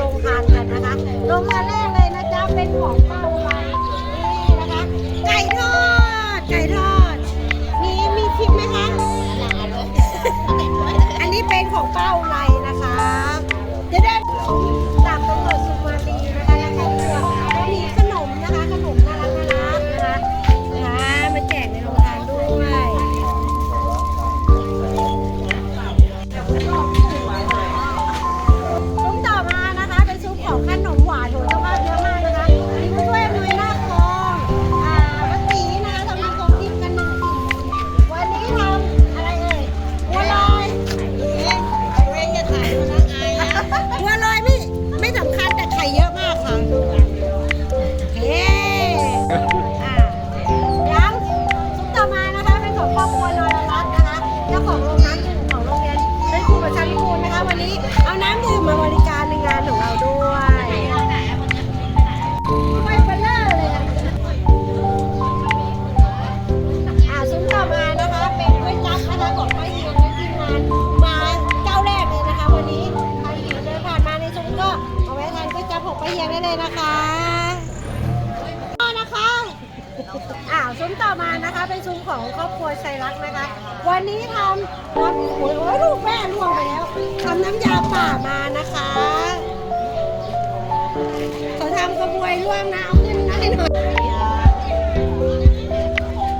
โรงทานกันนะคะโรงงานแรกเลยนะจ๊ะเป็นของเป้าอุไนี่นะคะ ไก่ทอด ไก่ทอด มีมีพริปไหมคะอันนี้เป็นของเป้าอุไรนะคะ จะได้ น้ำดื่มมาบริการในงานของเราด้วยไม่เบลอเลยนะอ่ซุ้มต่อมานะคะ เป็นก๋วยจั๊บนะะของพ่เฮียนะทีมงนมาเจ้าแรกเลยนะคะ วันนี้ผ่านมาในซุ้มก็เอาแวะทานก๋วยจั๊บของพ่เฮียได้เลยนะคะ ซุ้มต่อมานะคะ เป็นซุ้มของครอบครัวชัยรักนะคะ วันนี้ทำโอ้ยโอ้ยลูกแม่ล่วงไปแล้วทำน้ำยาป่ามานะคะเขาทำกระบวยล่วงนะเอาขึ้นได้หน่อย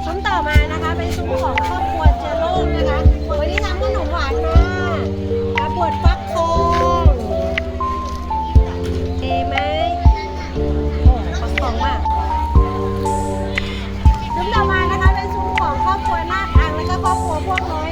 ซุ้มต่อมานะคะ เป็นซุ้มของครอบ 好呀。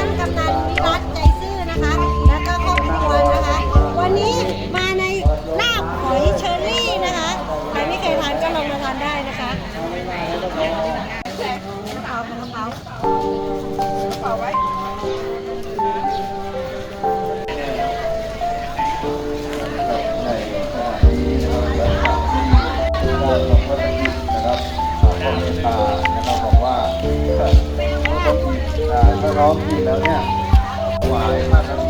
นั้นกำนัน พร้อมกินแล้วเนี่ยหวานมาทั้ง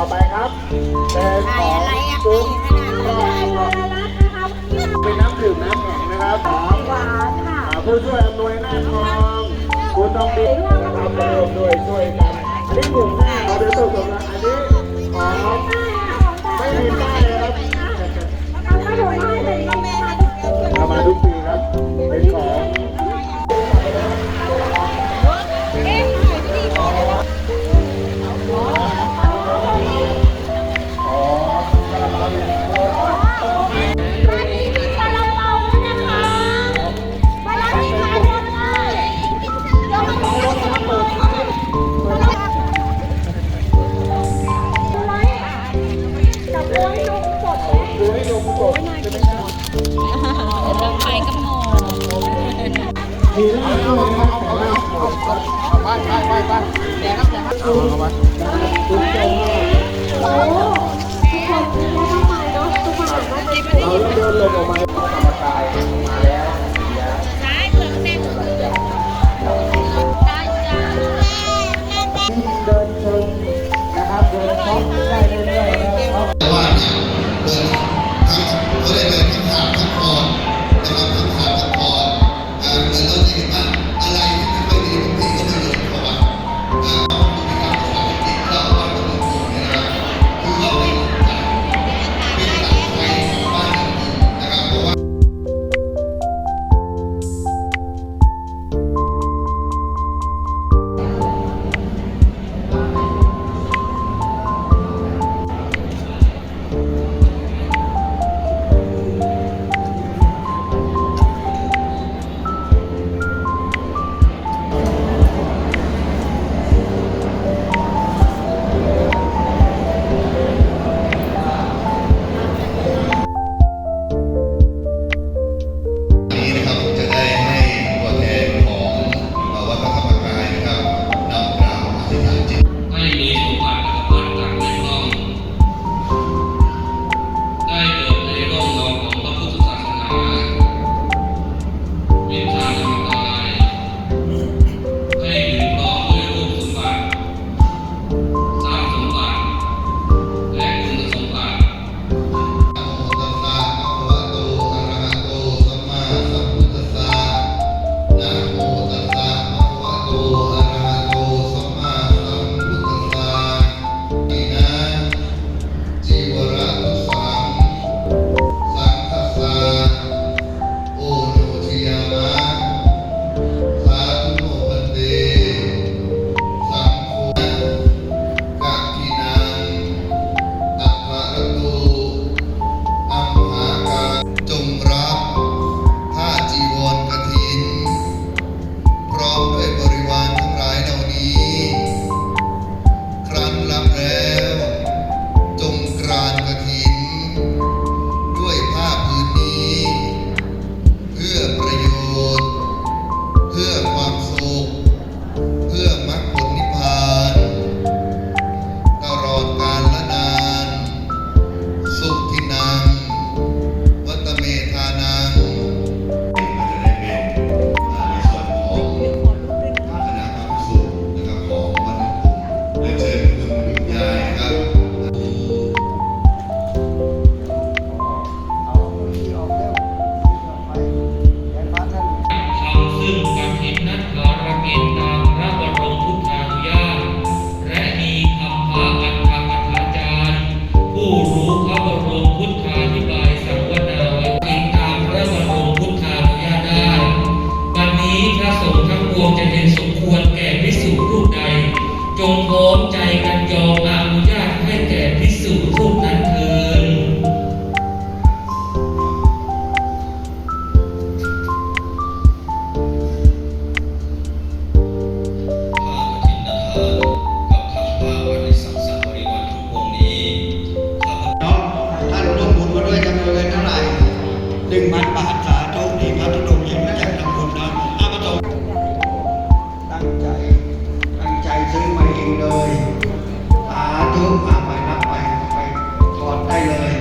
่อไปครับเป็นของจุ๊บรอเป็นน้ำดื่มน้ำแข็งนะครับของผู้ช่วยอำนวยหน้าทองคุณต้องดีนะครับรด้วยช่วยกันนนี้กลุ่มแรกเราเดือดสุดกละอันนี้ของไม่มีป้ายนะครับ ไปไปไปไปแดงครับแดงครับเอตุ้มจงโอ้ทุกคนมากมายเนาะทุกคนแาเดินลงออกมากรรมกายม หนึ่งพันบาทสาธุดีครับทุกดงยิ้มจากทางคนนะอาปโต๊งตั้งใจ ตั้งใจซื้อมาเองเลยสาธุมาไปรับไปไปถอดได้เลย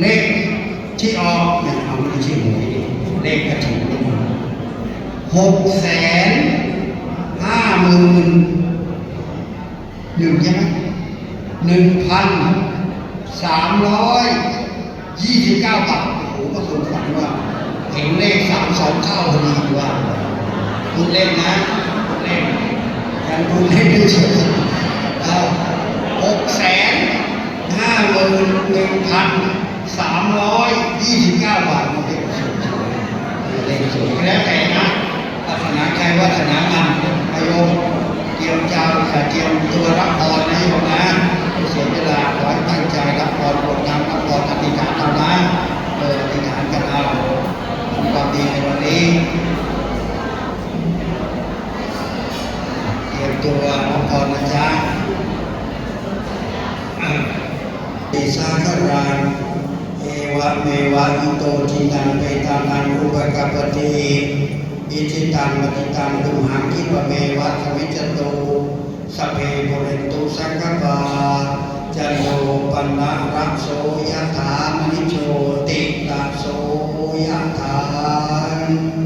เลขที่ออกเนี่ยเอาไม่ใช่หวยเลขกระถิ่นหกแสนห้าหมื่นหนึ่งใช่ไหมหนึ่งพันสามร้อยยี่สิบเก้าบาทโอ้โหก็สมฝันว่าเห็นเลขสามสองเข้าพอดีว่าพูดเล่นนะเล่นยังพูดเล่นเฉยๆเอาหกแสนห้าหมื่นหนึ่งพัน ร้อยยี่สิบเก้าบาทมันเป็นสวยๆเลขสวยแล้วแต่นะวาสนาใครวาสนามันประโยมเตรียมเจ้าแต่เตรียมตัวรับพรนะโยมนะเสียเวลาขอให้ตั้งใจรับพรกดน้ำรับพรอธิษฐานเอานะเอออธิษฐานกันเอาความดีในวันนี้เตรียมตัวรับพรนะจ๊ะติสาครานเอ วะเมวะอิโตทินังเปตานังอุปกัปปติอิจิตังปฏิตังตุมหังคิปะเมวะสมิจตุสเพปุริตุสังกปาจันโทปันนะรักโสยะถามณิโชติรักโสยะถาส